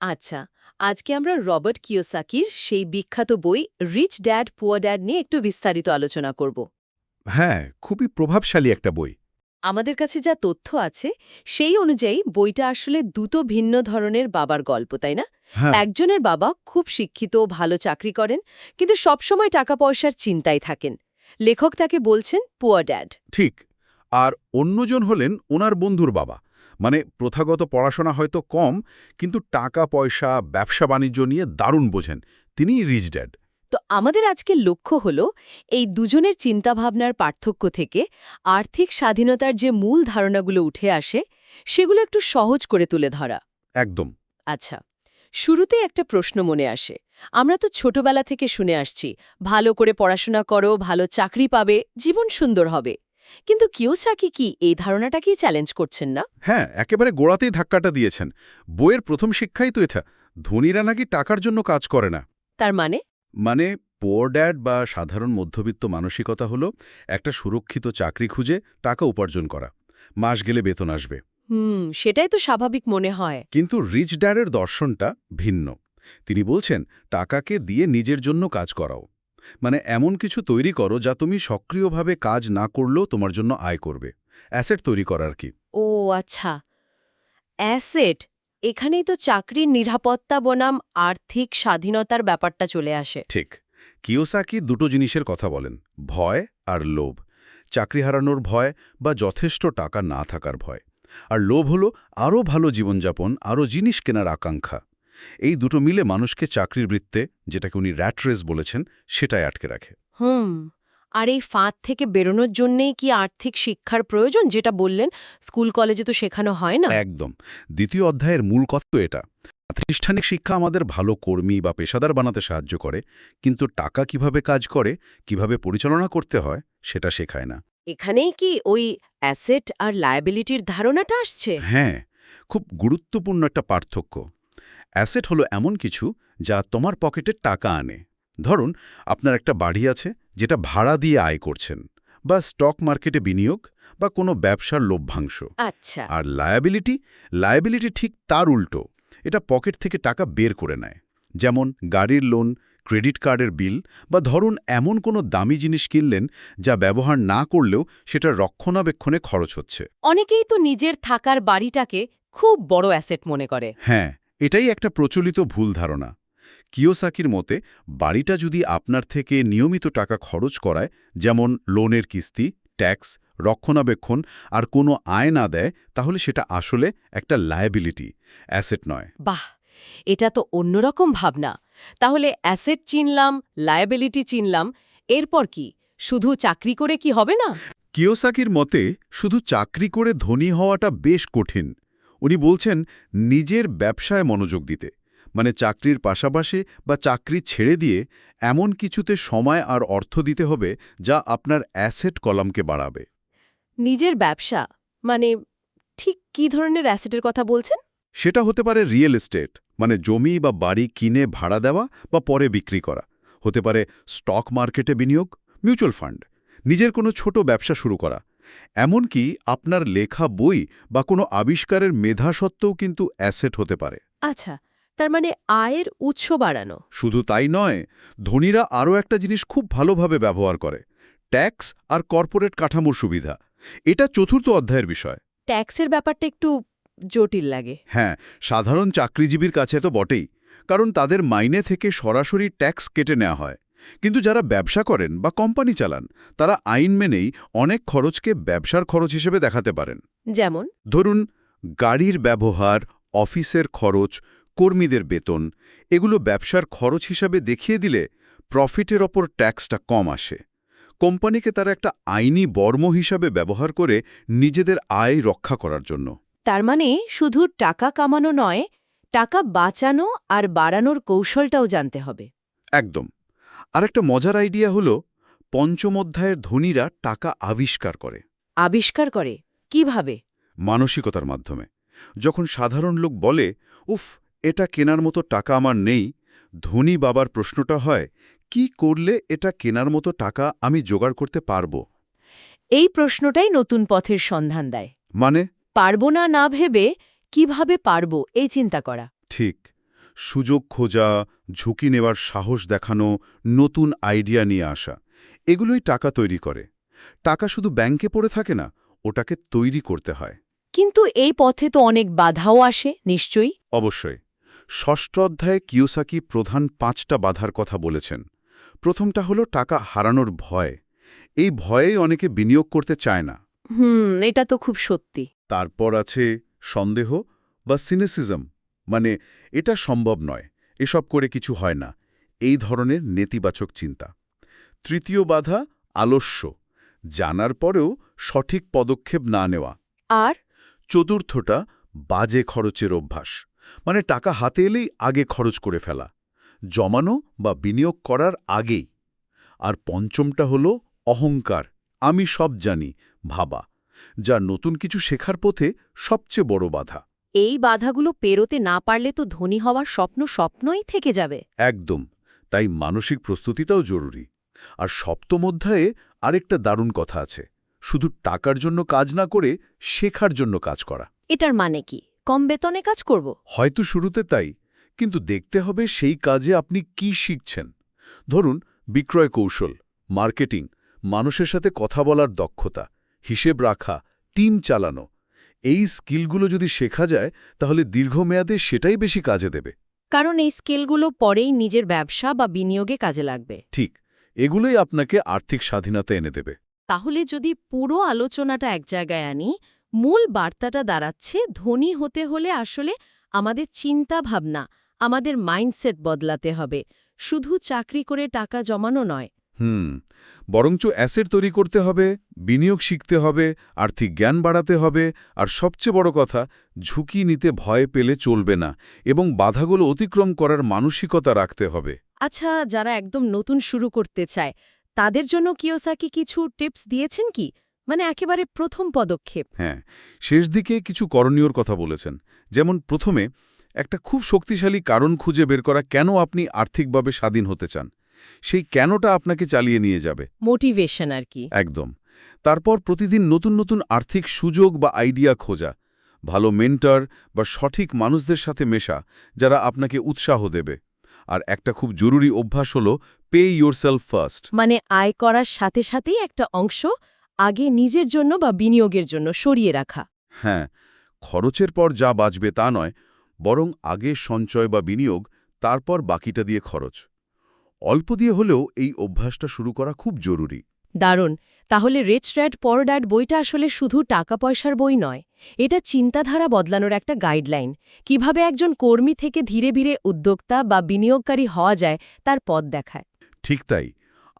আচ্ছা আজকে আমরা রবার্ট কিয়োসাকির সেই বিখ্যাত বই রিচ ড্যাড পুয়ার ড্যাড নিয়ে একটু বিস্তারিত আলোচনা করব। হ্যাঁ খুবই প্রভাবশালী একটা বই। আমাদের কাছে যা তথ্য আছে সেই অনুযায়ী বইটা আসলে দুটো ভিন্ন ধরনের বাবার গল্প তাই না? হ্যাঁ। একজনের বাবা খুব শিক্ষিত ভালো চাকরি করেন কিন্তু সবসময় টাকা পয়সার চিন্তায় থাকেন। লেখক তাকে বলছেন পুয়ার ড্যাড। ঠিক আর অন্যজন হলেন ওনার বন্ধুর বাবা। মানে প্রথাগত পড়াশোনা হয়তো কম কিন্তু টাকা পয়সা ব্যবসা বাণিজ্য নিয়ে দারুণ বোঝেন। তিনি রিচ ড্যাড তো আমাদের আজকের লক্ষ্য হল এই দুজনের চিন্তাভাবনার পার্থক্য থেকে আর্থিক স্বাধীনতার যে মূল ধারণাগুলো উঠে আসে সেগুলো একটু সহজ করে তুলে ধরা। একদম। আচ্ছা শুরুতে একটা প্রশ্ন মনে আসে। আমরা তো ছোটবেলা থেকে শুনে আসছি ভালো করে পড়াশোনা করো ভালো চাকরি পাবে জীবন সুন্দর হবে। কিন্তু কিওসাকি কি এই ধারণাটাকেই চ্যালেঞ্জ করছেন না? হ্যাঁ একেবারে গোড়াতেই ধাক্কাটা দিয়েছেন। বইয়ের প্রথম শিক্ষাই তো এটা। ধনীরা নাকি টাকার জন্য কাজ করে না। তার মানে? মানে পোর ড্যাড বা সাধারণ মধ্যবিত্ত মানসিকতা হলো একটা সুরক্ষিত চাকরি খুঁজে টাকা উপার্জন করা। মাস গেলে বেতন আসবে। হুম সেটাই তো স্বাভাবিক মনে হয়। কিন্তু রিচ ড্যাডের দর্শনটা ভিন্ন। তিনি বলছেন টাকাকে দিয়ে নিজের জন্য কাজ করাও। মানে এমন কিছু তৈরি করো যা তুমি সক্রিয়ভাবে কাজ না করলেও তোমার জন্য আয় করবে। অ্যাসেট তৈরি করার কি? ও আচ্ছা। অ্যাসেট? এখানেই তো চাকরির নিরাপত্তা বনাম আর্থিক স্বাধীনতার ব্যাপারটা চলে আসে। ঠিক। কিওসাকি দুটো জিনিসের কথা বলেন ভয় আর লোভ। চাকরি হারানোর ভয় বা যথেষ্ট টাকা না থাকার ভয়। আর লোভ হলো আরও ভালো জীবনযাপন আরও জিনিস কেনার আকাঙ্ক্ষা। এই দুটো মিলে মানুষকে চাকরির বৃত্তে যেটাকে উনি র্যাট্রেস বলেছেন সেটাই আটকে রাখে। হুম আর এই ফাঁদ থেকে বেরোনোর জন্যেই কি আর্থিক শিক্ষার প্রয়োজন যেটা বললেন স্কুল কলেজে তো শেখানো হয় না? একদম। দ্বিতীয় অধ্যায়ের মূল কথা এটা। প্রাতিষ্ঠানিক শিক্ষা আমাদের ভালো কর্মী বা পেশাদার বানাতে সাহায্য করে কিন্তু টাকা কীভাবে কাজ করে কীভাবে পরিচালনা করতে হয় সেটা শেখায় না। এখানেই কি ওই অ্যাসেট আর লায়াবিলিটির ধারণাটা আসছে? হ্যাঁ খুব গুরুত্বপূর্ণ একটা পার্থক্য। অ্যাসেট হলো এমন কিছু যা তোমার পকেটে টাকা আনে। ধরুন আপনার একটা বাড়ি আছে যেটা ভাড়া দিয়ে আয় করছেন বা স্টক মার্কেটে বিনিয়োগ বা কোনো ব্যবসার লভ্যাংশ। আচ্ছা। আর লায়াবিলিটি লায়াবিলিটি ঠিক তার উল্টো এটা পকেট থেকে টাকা বের করে নেয়। যেমন গাড়ির লোন ক্রেডিট কার্ডের বিল বা ধরুন এমন কোনো দামি জিনিস কিনলেন যা ব্যবহার না করলেও সেটা রক্ষণাবেক্ষণে খরচ হচ্ছে। অনেকেই তো নিজের থাকার বাড়িটাকে খুব বড় অ্যাসেট মনে করে। হ্যাঁ এটাই একটা প্রচলিত ভুল ধারণা। কিওসাকির মতে বাড়িটা যদি আপনার থেকে নিয়মিত টাকা খরচ করায় যেমন লোনের কিস্তি ট্যাক্স রক্ষণাবেক্ষণ আর কোনো আয় না দেয় তাহলে সেটা আসলে একটা লায়াবিলিটি অ্যাসেট নয়। বাহ! এটা তো অন্যরকম ভাবনা। তাহলে অ্যাসেট চিনলাম লায়াবিলিটি চিনলাম এরপর কি? শুধু চাকরি করে কি হবে না? কিওসাকির মতে শুধু চাকরি করে ধনী হওয়াটা বেশ কঠিন। উনি বলছেন নিজের ব্যবসায় মনোযোগ দিতে। মানে চাকরির পাশাপাশি বা চাকরি ছেড়ে দিয়ে এমন কিছুতে সময় আর অর্থ দিতে হবে যা আপনার অ্যাসেট কলামকে বাড়াবে। নিজের ব্যবসা? মানে ঠিক কি ধরনের অ্যাসেটের কথা বলছেন? সেটা হতে পারে রিয়েল এস্টেট মানে জমি বা বাড়ি কিনে ভাড়া দেওয়া বা পরে বিক্রি করা। হতে পারে স্টক মার্কেটে বিনিয়োগ মিউচুয়াল ফান্ড। নিজের কোনো ছোট ব্যবসা শুরু করা। এমনকি আপনার লেখা বই বা কোনো আবিষ্কারের মেধা সত্ত্বেও কিন্তু অ্যাসেট হতে পারে। আচ্ছা তার মানে আয়ের উৎস বাড়ানো। শুধু তাই নয় ধনীরা আরও একটা জিনিস খুব ভালোভাবে ব্যবহার করে ট্যাক্স আর কর্পোরেট কাঠামোর সুবিধা। এটা চতুর্থ অধ্যায়ের বিষয়। ট্যাক্সের ব্যাপারটা একটু জটিল লাগে। হ্যাঁ সাধারণ চাকরিজীবীর কাছে তো বটেই কারণ তাদের মাইনে থেকে সরাসরি ট্যাক্স কেটে নেওয়া হয়। কিন্তু যারা ব্যবসা করেন বা কোম্পানি চালান তারা আইন মেনেই অনেক খরচকে ব্যবসার খরচ হিসেবে দেখাতে পারেন। যেমন? ধরুন গাড়ির ব্যবহার অফিসের খরচ কর্মীদের বেতন এগুলো ব্যবসার খরচ হিসাবে দেখিয়ে দিলে প্রফিটের ওপর ট্যাক্সটা কম আসে। কোম্পানিকে তারা একটা আইনি বর্ম হিসাবে ব্যবহার করে নিজেদের আয় রক্ষা করার জন্য। তার মানে শুধু টাকা কামানো নয় টাকা বাঁচানো আর বাড়ানোর কৌশলটাও জানতে হবে। একদম। আরেকটা মজার আইডিয়া হল পঞ্চম অধ্যায়ের ধনীরা টাকা আবিষ্কার করে। আবিষ্কার করে? কীভাবে? মানসিকতার মাধ্যমে। যখন সাধারণ লোক বলে উফ এটা কেনার মতো টাকা আমার নেই ধনী বাবার প্রশ্নটা হয় কি করলে এটা কেনার মতো টাকা আমি জোগাড় করতে পারব? এই প্রশ্নটাই নতুন পথের সন্ধান দেয়। মানে? পারব না না ভেবে কীভাবে পারব এই চিন্তা করা। ঠিক। সুযোগ খোঁজা ঝুঁকি নেওয়ার সাহস দেখানো নতুন আইডিয়া নিয়ে আসা এগুলোই টাকা তৈরি করে। টাকা শুধু ব্যাংকে পড়ে থাকে না ওটাকে তৈরি করতে হয়। কিন্তু এই পথে তো অনেক বাধাও আসে নিশ্চয়ই? অবশ্যই। ষষ্ঠ অধ্যায়ে কিওসাকি প্রধান পাঁচটা বাধার কথা বলেছেন। প্রথমটা হলো টাকা হারানোর ভয়। এই ভয়েই অনেকে বিনিয়োগ করতে চায় না। হুম এটা তো খুব সত্যি। তারপর আছে সন্দেহ বা সিনেসিজম। মানে এটা সম্ভব নয় এসব করে কিছু হয় না এই ধরনের নেতিবাচক চিন্তা। তৃতীয় বাধা আলস্য জানার পরেও সঠিক পদক্ষেপ না নেওয়া। আর? চতুর্থটা বাজে খরচের অভ্যাস মানে টাকা হাতে এলেই আগে খরচ করে ফেলা জমানো বা বিনিয়োগ করার আগেই। আর পঞ্চমটা হল অহংকার আমি সব জানি ভাবা যা নতুন কিছু শেখার পথে সবচেয়ে বড় বাধা। এই বাধাগুলো পেরোতে না পারলে তো ধনী হওয়ার স্বপ্ন স্বপ্নই থেকে যাবে। একদম। তাই মানসিক প্রস্তুতিটাও জরুরি। আর সপ্তম অধ্যায়ে আরেকটা দারুণ কথা আছে। শুধু টাকার জন্য কাজ না করে শেখার জন্য কাজ করা। এটার মানে কি? কম বেতনে কাজ করব? হয়তো শুরুতে তাই কিন্তু দেখতে হবে সেই কাজে আপনি কি শিখছেন। ধরুন বিক্রয় কৌশল মার্কেটিং মানুষের সাথে কথা বলার দক্ষতা হিসেব রাখা টিম চালানো এই স্কিলগুলো যদি শেখা যায় তাহলে দীর্ঘমেয়াদে সেটাই বেশি কাজে দেবে। কারণ এই স্কিলগুলো পরেই নিজের ব্যবসা বা বিনিয়োগে কাজে লাগবে। ঠিক এগুলোই আপনাকে আর্থিক স্বাধীনতা এনে দেবে। তাহলে যদি পুরো আলোচনাটা এক জায়গায় আনি মূল বার্তাটা দাঁড়াচ্ছে ধনী হতে হলে আসলে আমাদের চিন্তা ভাবনা আমাদের মাইন্ডসেট বদলাতে হবে। শুধু চাকরি করে টাকা জমানো নয় হুম বরঞ্চ অ্যাসেট তৈরি করতে হবে বিনিয়োগ শিখতে হবে আর্থিক জ্ঞান বাড়াতে হবে আর সবচেয়ে বড় কথা ঝুঁকি নিতে ভয় পেলে চলবে না এবং বাধাগুলো অতিক্রম করার মানসিকতা রাখতে হবে। আচ্ছা যারা একদম নতুন শুরু করতে চায় তাদের জন্য কিওসাকি কিছু টিপস দিয়েছেন কি? মানে একেবারে প্রথম পদক্ষেপ। হ্যাঁ শেষ দিকে কিছু করণীয়র কথা বলেছেন। যেমন প্রথমে একটা খুব শক্তিশালী কারণ খুঁজে বের করা কেন আপনি আর্থিকভাবে স্বাধীন হতে চান। সেই কেনটা আপনাকে চালিয়ে নিয়ে যাবে? মোটিভেশন আর কি। একদম। তারপর প্রতিদিন নতুন নতুন আর্থিক সুযোগ বা আইডিয়া খোঁজা। ভালো মেন্টর বা সঠিক মানুষদের সাথে মেশা যারা আপনাকে উৎসাহ দেবে। আর একটা খুব জরুরি অভ্যাস হল পে ইয়োরসেলফ ফার্স্ট মানে আয় করার সাথে সাথেই একটা অংশ আগে নিজের জন্য বা বিনিয়োগের জন্য সরিয়ে রাখা। হ্যাঁ খরচের পর যা বাঁচবে তা নয় বরং আগে সঞ্চয় বা বিনিয়োগ তারপর বাকিটা দিয়ে খরচ। অল্প দিয়ে হলেও এই অভ্যাসটা শুরু করা খুব জরুরি। দারুণ। তাহলে রিচ ড্যাড পর ড্যাড বইটা আসলে শুধু টাকা পয়সার বই নয় এটা চিন্তাধারা বদলানোর একটা গাইডলাইন। কীভাবে একজন কর্মী থেকে ধীরে ধীরে উদ্যোক্তা বা বিনিয়োগকারী হওয়া যায় তার পথ দেখায়। ঠিক তাই।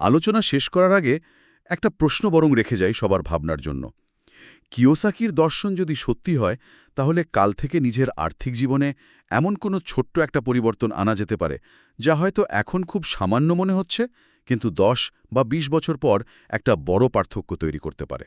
আলোচনা শেষ করার আগে একটা প্রশ্ন বরং রেখে যাই সবার ভাবনার জন্য। কিওসাকির দর্শন যদি সত্যি হয়, তাহলে কাল থেকে নিজের আর্থিক জীবনে এমন কোনো ছোট্ট একটা পরিবর্তন আনা যেতে পারে, যা হয়তো এখন খুব সামান্য মনে হচ্ছে, কিন্তু দশ বা ২০ বছর পর একটা বড় পার্থক্য তৈরি করতে পারে।